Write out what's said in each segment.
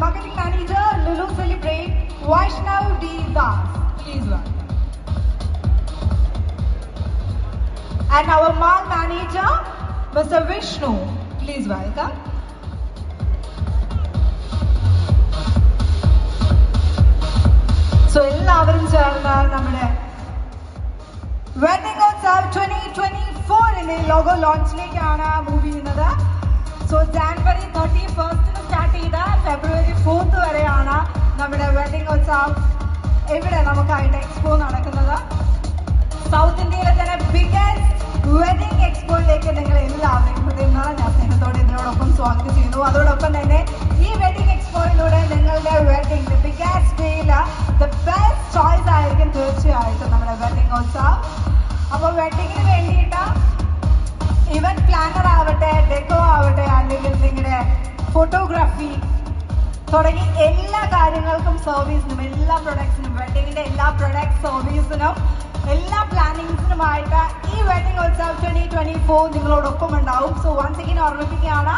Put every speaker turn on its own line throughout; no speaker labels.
marketing manager, Lulu Celebrate, Vaishnav D. Das. Please welcome. And our mall manager, Mr. Vishnu. Please welcome. So എല്ലാവരും ചേർന്ന് നമ്മുടെ wedding twenty twenty ഫോറിലെ logo ലോഞ്ചിലേക്കാണ് move ചെയ്യുന്നത് so January thirty ഫസ്റ്റിന് start ചെയ്ത February fourth വരെയാണ് നമ്മുടെ വെഡിങ് ഉത്സവം. ഇവിടെ നമുക്കായിട്ട് എക്സ്പോ നടക്കുന്നത്. സൗത്ത് ഇന്ത്യയിലെ തന്നെ ബിഗസ്റ്റ് വെഡിങ് എക്സ്പോയിലേക്ക് നിങ്ങൾ എല്ലാവരെയും ഹൃദയം നിറഞ്ഞ സ്നേഹത്തോടെ ഇതിനോടൊപ്പം സ്വാഗതം ചെയ്യുന്നു. അതോടൊപ്പം തന്നെ ഈ വെഡിങ് എക്സ്പോയിലൂടെ നിങ്ങളുടെ വെഡിങ് ബിഗസ്റ്റ് ഡേയിൽ ദ ബെസ്റ്റ് ചോയ്സ് ആയിരിക്കും തീർച്ചയായിട്ടും നമ്മുടെ വെഡിങ് ഉത്സവം. അപ്പോൾ വെഡിങ്ങിന് വേണ്ടിയിട്ട് ഇവന്റ് പ്ലാനർ ആവട്ടെ ഡെക്കോ ആവട്ടെ അല്ലെങ്കിൽ നിങ്ങളുടെ ഫോട്ടോഗ്രാഫി തുടങ്ങി എല്ലാ കാര്യങ്ങൾക്കും സർവീസിനും എല്ലാ പ്രൊഡക്ട്സിനും വെഡിങ്ങിന്റെ എല്ലാ പ്രൊഡക്ട് സർവീസിനും എല്ലാ പ്ലാനിങ്സിനുമായിട്ട് ഈ wedding Utsav twenty twenty four നിങ്ങളോടൊപ്പം ഉണ്ടാവും. സോ വൺസ് അഗൈൻ ഓർമ്മിപ്പിക്കുകയാണ്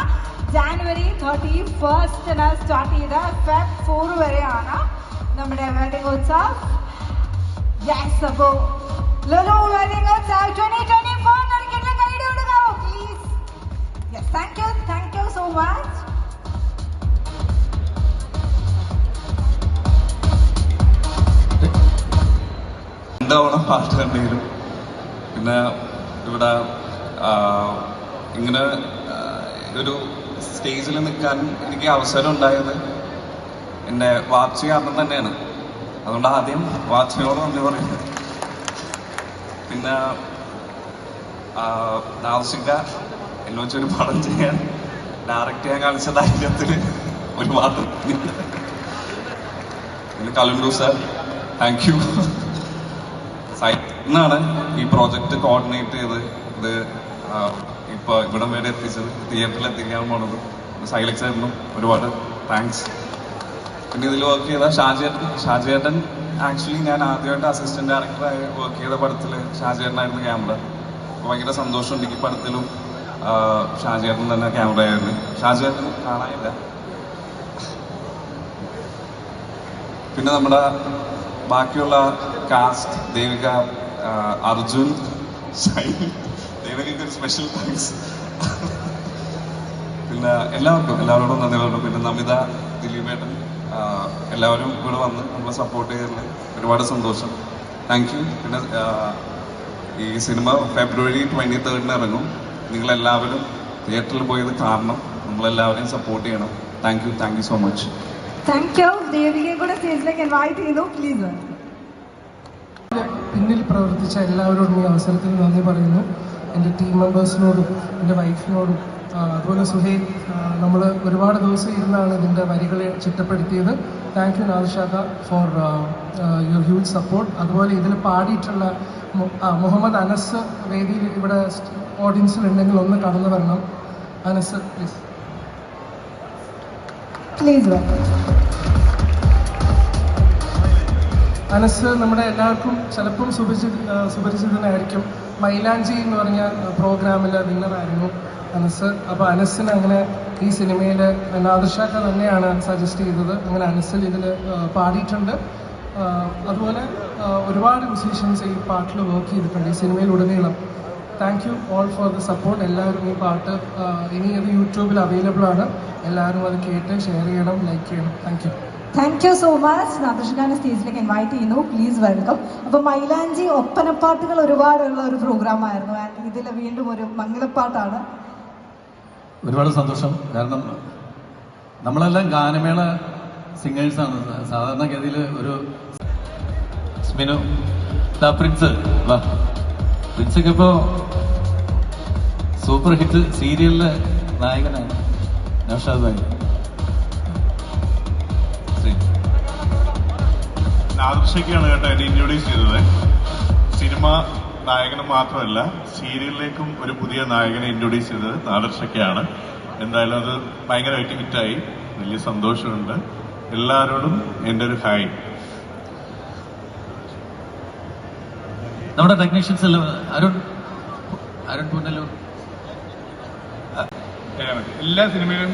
ജാനുവരി തേർട്ടി ഫസ്റ്റിന് സ്റ്റാർട്ട് ചെയ്ത ഫെബ് ഫോർ വരെയാണ് നമ്മുടെ വെഡിങ് ഉത്സവ്. യെസ് അപ്പോ Lulu wedding Utsav twenty twenty yes you, thank you so much.
രണ്ടവണ പാട്ട് കണ്ടെങ്കിലും പിന്നെ ഇവിടെ ഇങ്ങനെ ഒരു സ്റ്റേജിൽ നിൽക്കാൻ എനിക്ക് അവസരം ഉണ്ടായത് എന്റെ വാച്ച് കാരണം തന്നെയാണ്. അതുകൊണ്ട് ആദ്യം വാച്ചിനോട് നന്ദി പറയുന്നത് പിന്നെ നാസിക എന്നെ വെച്ചൊരു പടം ചെയ്യാൻ ഡയറക്റ്റ് ചെയ്യാൻ കാണിച്ച ധൈര്യത്തിൽ ഒരു പിന്നെ കലണ്ടു സാർ താങ്ക് യു ഇന്നാണ് ഈ പ്രോജക്റ്റ് കോർഡിനേറ്റ് ചെയ്ത് ഇത് ഇപ്പൊ ഇവിടം വരെ എത്തിച്ചത്. തിയേറ്ററിൽ എത്തിക്കാൻ പോണത്. സൈലക്സ് സാറിനും ഒരുപാട് താങ്ക്സ് പിന്നെ ഇതിൽ വർക്ക് ചെയ്ത ഷാജേട്ടൻ ഷാജേട്ടൻ ആക്ച്വലി ഞാൻ ആദ്യമായിട്ട് അസിസ്റ്റന്റ് ഡയറക്ടറായി വർക്ക് ചെയ്ത പടത്തിൽ ഷാജേട്ടനായിരുന്നു ക്യാമറ ഭയങ്കര സന്തോഷമുണ്ട്. ഈ പടത്തിലും ഷാജേട്ടൻ തന്നെ ക്യാമറ ആയിരുന്നു. ഷാജേട്ടൻ കാണാനില്ല. പിന്നെ നമ്മുടെ ബാക്കിയുള്ള കാസ്റ്റ് ദേവിക അർജുൻ ഷൈൻ ഒരു സ്പെഷ്യൽ താങ്ക്സ് പിന്നെ എല്ലാവർക്കും എല്ലാവരോടും നന്ദി പറഞ്ഞു പിന്നെ നമിത ദിലീപേട്ടൻ എല്ലാവരും ഇവിടെ വന്ന് നമ്മളെ സപ്പോർട്ട് ചെയ്തതിൽ ഒരുപാട് സന്തോഷം. താങ്ക് യു പിന്നെ ഈ സിനിമ ഫെബ്രുവരി ട്വന്റി തേർഡിന് ഇറങ്ങും. നിങ്ങളെല്ലാവരും തിയേറ്ററിൽ പോയത് കാണണം നമ്മളെല്ലാവരെയും സപ്പോർട്ട് ചെയ്യണം. Thank you thank you so much
thank you ദേവികയെ കൂടെ സ്റ്റേജിലേക്ക് ഇൻവൈറ്റ് ചെയ്തു. പ്ലീസ്
പിന്നിൽ പ്രവർത്തിച്ച എല്ലാവരോടും ഈ അവസരത്തിൽ നന്ദി പറയുന്നു. എന്റെ ടീം മെമ്പേഴ്സിനോടും എന്റെ വൈഫിനോടും അതുപോലെ സുഹേ നമ്മൾ ഒരുപാട് ദിവസം ഇരുന്നാണ് ഇതിന്റെ വരികളെ ചിട്ടപ്പെടുത്തിയത്. Thank you Nad for your huge support അതുപോലെ ഇതിൽ പാടിയിട്ടുള്ള മുഹമ്മദ് അനസ് വേദിയിൽ ഇവിടെ ഓഡിയൻസിൽ ഉണ്ടെങ്കിൽ ഒന്ന് കടന്നു വരണം. അനസ് പ്ലീസ്
പ്ലീസ്
അനസ് നമ്മുടെ എല്ലാവർക്കും ചിലപ്പം സുപരിചി ആ, സുപരിചിതനായിരിക്കും. മൈലാഞ്ചി എന്ന് പറഞ്ഞ പ്രോഗ്രാമിലെ വിന്നറായിരുന്നു അനസ്. അപ്പോൾ അനസിന് അങ്ങനെ ഈ സിനിമയിൽ നാദർഷാക്ക തന്നെയാണ് സജസ്റ്റ് ചെയ്തത്. അങ്ങനെ അനസിൽ ഇതിൽ പാടിയിട്ടുണ്ട്. അതുപോലെ ഒരുപാട് മ്യൂസീഷ്യൻസ് ഈ പാട്ടിൽ വർക്ക് ചെയ്തിട്ടുണ്ട് ഈ സിനിമയിലുടനീളം. Thank you all for the support എല്ലാവരും ഈ പാട്ട് ഇനി അത് യൂട്യൂബിൽ അവൈലബിൾ ആണ്. എല്ലാവരും അത് കേട്ട് ഷെയർ ചെയ്യണം ലൈക്ക് ചെയ്യണം. Thank you
thank you so much നാദർഷഖാനെ സ്റ്റേജിലേക്ക് ഇൻവൈറ്റ് ചെയ്യുന്നു. പ്ലീസ് വെൽക്കം അപ്പൊ മൈലാഞ്ചി ഒപ്പനപ്പാട്ടുകൾ ഒരുപാടുള്ള ഒരു പ്രോഗ്രാം ആയിരുന്നു. ആൻഡ് ഇതിൽ വീണ്ടും ഒരു മംഗളപ്പാട്ടാണ്
ഒരുപാട് സന്തോഷം. കാരണം നമ്മളെല്ലാം ഗാനമേള സിംഗേഴ്സാണ് സാധാരണഗതിയിൽ ഒരു സ്മിനു ദാ പ്രിൻസ് വാ. പ്രിൻസൊക്കെ ഇപ്പോ സൂപ്പർ ഹിറ്റ് സീരിയലിലെ നായകനാണ് നൗഷാദ് ഭായി.
ആദർശക്കാണ് കേട്ടോ എന്നെ ഇൻട്രൊഡ്യൂസ് ചെയ്തത്. സിനിമ നായകന് മാത്രമല്ല സീരിയലിലേക്കും ഒരു പുതിയ നായകനെ ഇൻട്രൊഡ്യൂസ് ചെയ്തത് ആദർശയ്ക്കാണ് എന്തായാലും അത് ഭയങ്കരമായിട്ട് ഹിറ്റായി വലിയ സന്തോഷമുണ്ട്. എല്ലാവരോടും എന്റെ ഒരു ഹായ്
നമ്മുടെ ടെക്നീഷ്യൻസ് എല്ലാം അരുൺ അരുൺ പുന്നല്ലൂർ.
എല്ലാ സിനിമയിലും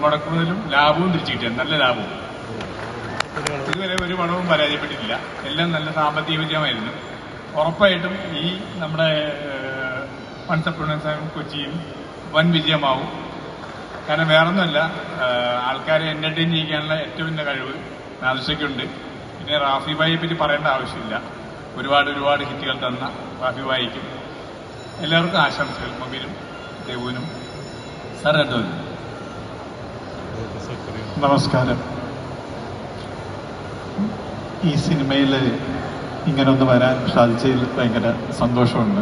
മുടക്കുന്നതിലും ലാഭവും തിരിച്ചു കിട്ടിയത് നല്ല ലാഭവും. ഇതുവരെ ഒരു പണവും പരാജയപ്പെട്ടിട്ടില്ല. എല്ലാം നല്ല സാമ്പത്തിക വിജയമായിരുന്നു ഉറപ്പായിട്ടും ഈ നമ്മുടെ മൺസപ്രണ കൊച്ചിയും വൻ വിജയമാവും. കാരണം വേറൊന്നുമല്ല ആൾക്കാരെ എന്റർടൈൻ ചെയ്യിക്കാനുള്ള ഏറ്റവും വലിയ കഴിവ് നാദിഷയ്ക്കുണ്ട് പിന്നെ റാഫി ഭായിയെ പറ്റി പറയേണ്ട ആവശ്യമില്ല. ഒരുപാട് ഒരുപാട് ഹിറ്റുകൾ തന്ന റാഫി വായിക്കും. എല്ലാവർക്കും ആശംസകൾ. മൊബിലും ദേവുവിനും.
സാർ രണ്ടുപേരും
നമസ്കാരം. ഈ സിനിമയിൽ ഇങ്ങനൊന്ന് വരാൻ സാധിച്ചതിൽ ഭയങ്കര സന്തോഷമുണ്ട്.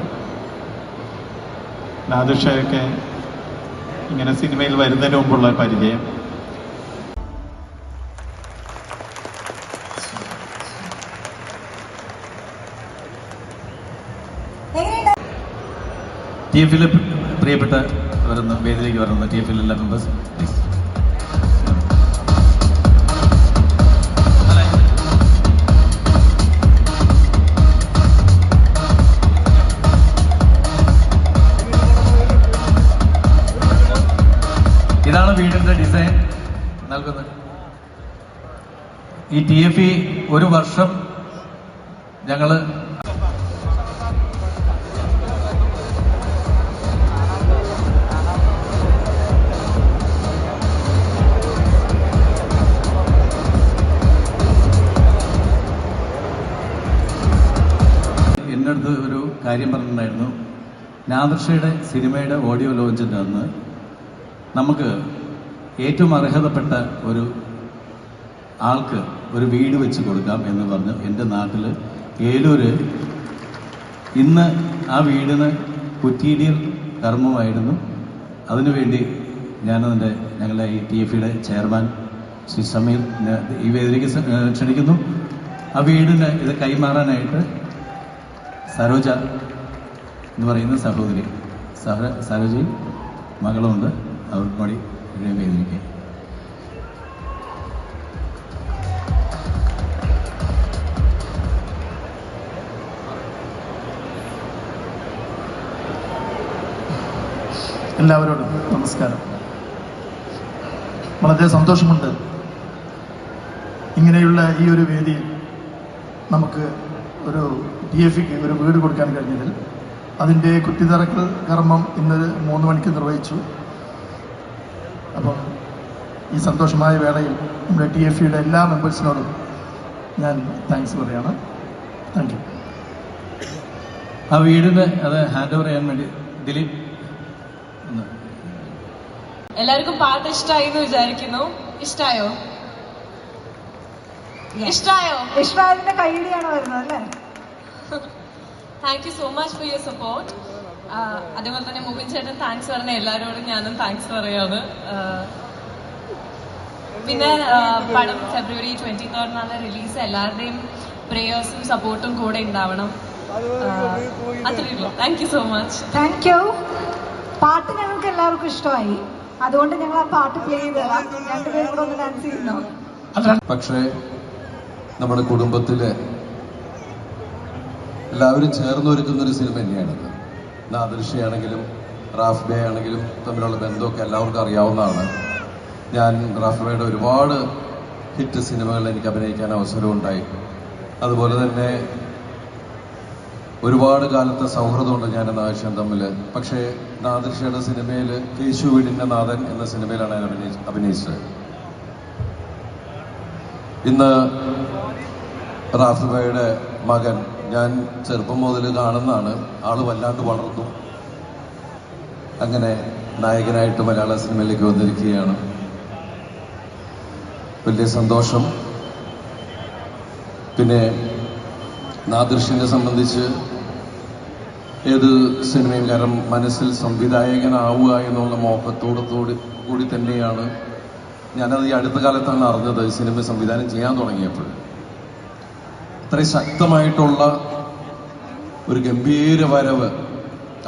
നാദുഷയൊക്കെ ഇങ്ങനെ സിനിമയിൽ വരുന്നതിന് മുമ്പുള്ള പരിചയം.
ടി എഫിൽ പ്രിയപ്പെട്ട വരുന്ന വേദിയിലേക്ക് വരുന്ന ടി എഫിൽ എല്ലാ മെമ്പേഴ്സ് പ്ലീസ് ഇതാണ് വീടിന്റെ ഡിസൈൻ. നൽകുന്നത്. ഈ ടി എഫ് ഒരു വർഷം ഞങ്ങൾ കാര്യം പറഞ്ഞിട്ടുണ്ടായിരുന്നു. നാദർഷയുടെ സിനിമയുടെ ഓഡിയോ ലോഞ്ചിന്റെ അന്ന് നമുക്ക് ഏറ്റവും അർഹതപ്പെട്ട ഒരു ആൾക്ക് ഒരു വീട് വെച്ച് കൊടുക്കാം എന്ന് പറഞ്ഞ് എന്റെ നാട്ടിൽ ഏലൂര് ഇന്ന് ആ വീടിന് കുറ്റീടിയൽ കർമ്മമായിരുന്നു. അതിനുവേണ്ടി ഞാനതിന്റെ ഞങ്ങളുടെ ഈ ടി എഫ് ഇയുടെ ചെയർമാൻ ശ്രീ സമീർ ഈ വേദനയ്ക്ക് ക്ഷണിക്കുന്നു. ആ വീടിന് ഇത് കൈമാറാനായിട്ട് സരോജ എന്ന് പറയുന്ന സഹോദരി. സഹ സരോജയും മകളുമുണ്ട്. അവർക്ക് കൂടി വേദിയിലേക്ക്
എല്ലാവരോടും നമസ്കാരം. വളരെ സന്തോഷമുണ്ട്. ഇങ്ങനെയുള്ള ഈ ഒരു വേദിയിൽ നമുക്ക് ഒരു ഡി എഫ് ഇക്ക് ഒരു വീട് കൊടുക്കാൻ കഴിഞ്ഞതിൽ. അതിന്റെ കുത്തിത്തറക്കൽ കർമ്മം ഇന്ന് മൂന്ന് മണിക്ക് നിർവഹിച്ചു. അപ്പം ഈ സന്തോഷമായ വേളയിൽ നമ്മുടെ ടി എഫ് ഇയുടെ എല്ലാ മെമ്പേഴ്സിനോടും ഞാൻ താങ്ക്സ് പറയുകയാണ് താങ്ക് യു
ആ വീടിന് അത് ഹാൻഡ് ഓവർ ചെയ്യാൻ വേണ്ടി ദിലീപ്
എല്ലാവർക്കും പാട്ട് ഇഷ്ടമായി എന്ന് വിചാരിക്കുന്നു. ഇഷ്ടായോ? ഇഷ്ടായോ?
ഇഷ്മാലിന്റെ കൈയിലാണ് വരുന്നത് അല്ലേ?
Thank you so much for your support അതേപോലെ തന്നെ മുബിൻ ചേട്ടൻ താങ്ക്സ് പറഞ്ഞ എല്ലാവരോടും ഞാനും താങ്ക്സ് പറയാണ്. പിന്നെ പടം ഫെബ്രുവരി ട്വന്റി തേർഡിനാണ് റിലീസ് എല്ലാവരുടെയും പ്രേയേഴ്സും സപ്പോർട്ടും കൂടെ ഉണ്ടാവണം. അത്രയുള്ളൂ അത്രയേ thank you so much
thank you പാട്ട് ഞങ്ങൾക്ക് എല്ലാവർക്കും ഇഷ്ടമായി. അതുകൊണ്ട് ഞങ്ങൾ ആ പാട്ട് പ്ലേ ചെയ്ത് തരാം. രണ്ടുപേരും കൂടെ ഒന്ന് ഡാൻസ് ചെയ്യുന്നു?
പക്ഷേ നമ്മുടെ കുടുംബത്തിലെ എല്ലാവരും ചേർന്നൊരുക്കുന്ന ഒരു സിനിമ തന്നെയാണിത് നാദൃഷിയാണെങ്കിലും റാഫ് ബേ ആണെങ്കിലും തമ്മിലുള്ള ബന്ധമൊക്കെ എല്ലാവർക്കും അറിയാവുന്നതാണ്. ഞാൻ റാഫ് ബേയുടെ ഒരുപാട് ഹിറ്റ് സിനിമകളിൽ എനിക്ക് അഭിനയിക്കാൻ അവസരമുണ്ടായി. അതുപോലെ തന്നെ ഒരുപാട് കാലത്തെ സൗഹൃദമുണ്ട് ഞാൻ നാദൃശ്യം തമ്മിൽ പക്ഷേ നാദർഷയുടെ സിനിമയിൽ കേശു വീടിന്റെ നാഥൻ എന്ന സിനിമയിലാണ് ഞാൻ അഭിനയിച്ചത്. ഇന്ന് റാഫിബയുടെ മകൻ ഞാൻ ചെറുപ്പം മുതൽ കാണുന്നതാണ്. ആൾ വല്ലാണ്ട് വളർന്നു. അങ്ങനെ നായകനായിട്ട് മലയാള സിനിമയിലേക്ക് വന്നിരിക്കുകയാണ്. വലിയ സന്തോഷം. പിന്നെ നാദൃശ്യനെ സംബന്ധിച്ച് ഏത് സിനിമയും കാരണം മനസ്സിൽ സംവിധായകനാവുക എന്നുള്ള മോഹത്തോടത്തോട് കൂടി തന്നെയാണ് ഞാനത് ഈ അടുത്ത കാലത്താണ് അറിഞ്ഞത് സിനിമ സംവിധാനം ചെയ്യാൻ തുടങ്ങിയപ്പോൾ. അത്രയും ശക്തമായിട്ടുള്ള ഒരു ഗംഭീര വരവ്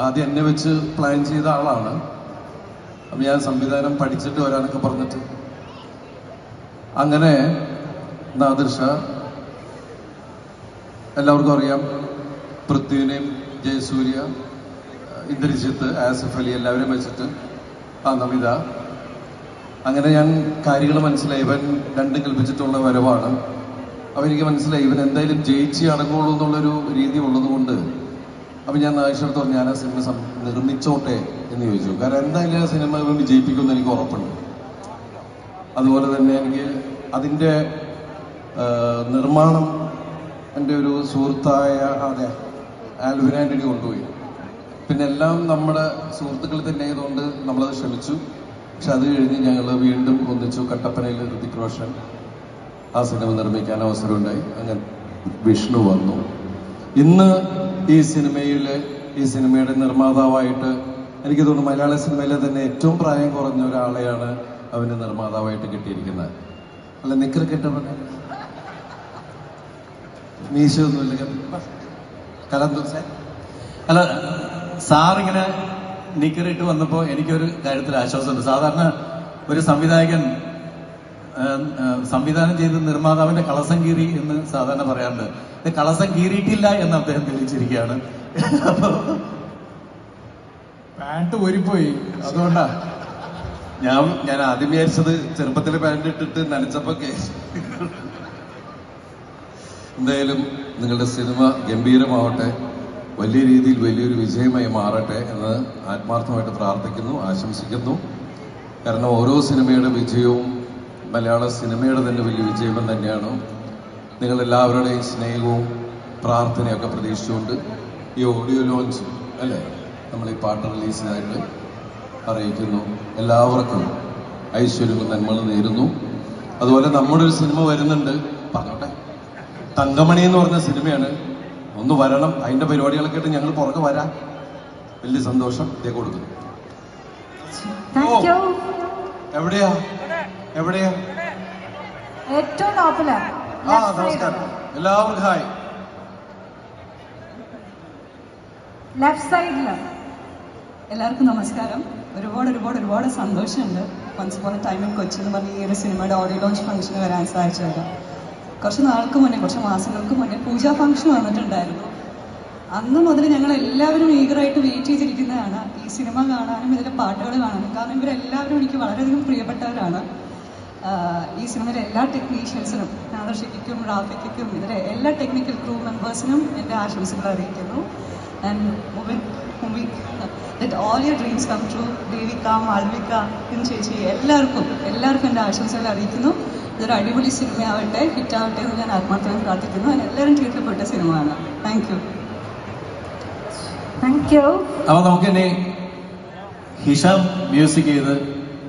ആദ്യം എന്നെ വെച്ച് പ്ലാൻ ചെയ്ത ആളാണ്. അപ്പം ഞാൻ സംവിധാനം പഠിച്ചിട്ട് വരാനൊക്കെ പറഞ്ഞിട്ട്. അങ്ങനെ നാദിർഷ എല്ലാവർക്കും അറിയാം പൃഥ്വിനെയും ജയസൂര്യ ഇന്ദ്രജിത്ത് ആസിഫ് അലി എല്ലാവരെയും വെച്ചിട്ട് ആ നമിത അങ്ങനെ ഞാൻ കാര്യങ്ങൾ മനസ്സിലായി. ഇവൻ രണ്ട് കൽപ്പിച്ചിട്ടുള്ള വരവാണ്. അപ്പോൾ എനിക്ക് മനസ്സിലായി. ഇവൻ എന്തായാലും ജയിച്ച് അടങ്ങുള്ളൂ എന്നുള്ളൊരു രീതി ഉള്ളതുകൊണ്ട് അപ്പം ഞാൻ ആവശ്യത്തോട് പറഞ്ഞു ഞാൻ ആ സിനിമ നിർമ്മിച്ചോട്ടെ എന്ന് ചോദിച്ചു. കാരണം എന്തായാലും ആ സിനിമ ഇവൻ വിജയിപ്പിക്കുമെന്ന് എനിക്ക് ഉറപ്പുണ്ട്. അതുപോലെ തന്നെ എനിക്ക് അതിന്റെ നിർമ്മാണം എന്റെ ഒരു സുഹൃത്തായ അതെ ആന്റണി കൊണ്ടുപോയി. പിന്നെ എല്ലാം നമ്മുടെ സുഹൃത്തുക്കൾ തന്നെ ആയതുകൊണ്ട് നമ്മളത് ശ്രമിച്ചു പക്ഷെ അത് കഴിഞ്ഞ് ഞങ്ങൾ വീണ്ടും ഒന്നിച്ചു കട്ടപ്പനയിൽ ഋതിക് റോഷൻ ആ സിനിമ നിർമ്മിക്കാൻ അവസരമുണ്ടായി. അങ്ങനെ വിഷ്ണു വന്നു. ഇന്ന് ഈ സിനിമയിൽ ഈ സിനിമയുടെ നിർമ്മാതാവായിട്ട് എനിക്ക് തോന്നുന്നു മലയാള സിനിമയിലെ തന്നെ ഏറ്റവും പ്രായം കുറഞ്ഞ ഒരാളെയാണ് അവന് നിർമ്മാതാവായിട്ട് കിട്ടിയിരിക്കുന്നത്. അല്ല നിക്കർ കെട്ടവനെ മീശയൊന്നുമില്ല. കലന്തോ സാർ
അല്ല സാറിങ്ങനെ നിക്കറിട്ട് വന്നപ്പോൾ എനിക്കൊരു കാര്യത്തിൽ ആശ്വാസമുണ്ട്. സാധാരണ ഒരു സംവിധായകൻ സംവിധാനം ചെയ്ത് നിർമ്മാതാവിന്റെ കളസം കീറി എന്ന് സാധാരണ പറയാറുണ്ട്. കളസം കീറിയിട്ടില്ല എന്ന് അദ്ദേഹം തെളിയിച്ചിരിക്കുകയാണ്. അപ്പോൾ
പാന്റ് ഊരിപ്പോയി. അതുകൊണ്ടാ.
ഞാൻ ഞാൻ ആദ്യം വിചാരിച്ചത് ചെറുപ്പത്തിൽ പാന്റ് ഇട്ടിട്ട് നനച്ചപ്പോ എന്തായാലും നിങ്ങളുടെ സിനിമ ഗംഭീരമാവട്ടെ. വലിയ രീതിയിൽ വലിയൊരു വിജയമായി മാറട്ടെ എന്ന് ആത്മാർത്ഥമായിട്ട് പ്രാർത്ഥിക്കുന്നു ആശംസിക്കുന്നു. കാരണം ഓരോ സിനിമയുടെ വിജയവും മലയാള സിനിമയുടെ തന്നെ വലിയ വിജയം തന്നെയാണ്. നിങ്ങളെല്ലാവരുടെയും സ്നേഹവും പ്രാർത്ഥനയൊക്കെ പ്രതീക്ഷിച്ചുകൊണ്ട് ഈ ഓഡിയോ ലോഞ്ച് അല്ലേ നമ്മൾ ഈ പാട്ട് റിലീസിനായിട്ട് അറിയിക്കുന്നു. എല്ലാവർക്കും ഐശ്വര്യവും നന്മകളും നേരുന്നു. അതുപോലെ നമ്മുടെ ഒരു സിനിമ വരുന്നുണ്ട് പറഞ്ഞോട്ടെ. തങ്കമണി എന്ന് പറഞ്ഞ സിനിമയാണ് ഒന്ന് വരണം. അതിന്റെ പരിപാടികളൊക്കെ ആയിട്ട് ഞങ്ങൾ പുറകെ വരാം. വലിയ സന്തോഷം. ഇതേ കൊടുക്കുന്നു. എവിടെയാ? എവിടെയാ?
ഏറ്റവും ടോപ്പിൽ.
ആ നമസ്കാരം. എല്ലാവർക്കും ഹായ്.
ലെഫ്റ്റ്
എല്ലാവർക്കും നമസ്കാരം. ഒരുപാട് ഒരുപാട് ഒരുപാട് സന്തോഷമുണ്ട്. വൺസ് ടൈമിൽ കൊച്ചി എന്ന് പറഞ്ഞ ഈ ഒരു സിനിമയുടെ ഓഡിയോ ലോഞ്ച് ഫംഗ്ഷന് വരാൻ സാധിച്ചത്. കുറച്ച് നാൾക്ക് മുന്നേ കുറച്ച് മാസങ്ങൾക്ക് മുന്നേ പൂജാ ഫംഗ്ഷൻ വന്നിട്ടുണ്ടായിരുന്നു. അന്ന് മുതൽ ഞങ്ങൾ എല്ലാവരും ഈഗറായിട്ട് വെയിറ്റ് ചെയ്തിരിക്കുന്നതാണ്. ഈ സിനിമ കാണാനും ഇതിലെ പാട്ടുകൾ കാണാനും. കാരണം ഇവരെല്ലാവരും എനിക്ക് വളരെയധികം പ്രിയപ്പെട്ടവരാണ്. ഈ സിനിമയിലെ എല്ലാ ടെക്നീഷ്യൻസിനും നാദർഷിക്കും റാഫിക്കും ഇതിലെ എല്ലാ ടെക്നിക്കൽ ക്രൂ മെമ്പേഴ്സിനും എന്റെ ആശംസകൾ അറിയിക്കുന്നു. And that all your dreams come true Devika Malvika ചേച്ചി എല്ലാവർക്കും എല്ലാവർക്കും എന്റെ ആശംസകൾ അറിയിക്കുന്നു. ഇതൊരു അടിപൊളി സിനിമയാവട്ടെ ഹിറ്റാവട്ടെ എന്ന് ഞാൻ ആത്മാർത്ഥമായി പ്രാർത്ഥിക്കുന്നു. ഞാൻ എല്ലാവരും കേൾക്കപ്പെട്ട സിനിമയാണ് താങ്ക് യു
താങ്ക് യു
അപ്പൊ നമുക്ക് ഇനി ഹിഷാം മ്യൂസിക് ചെയ്ത്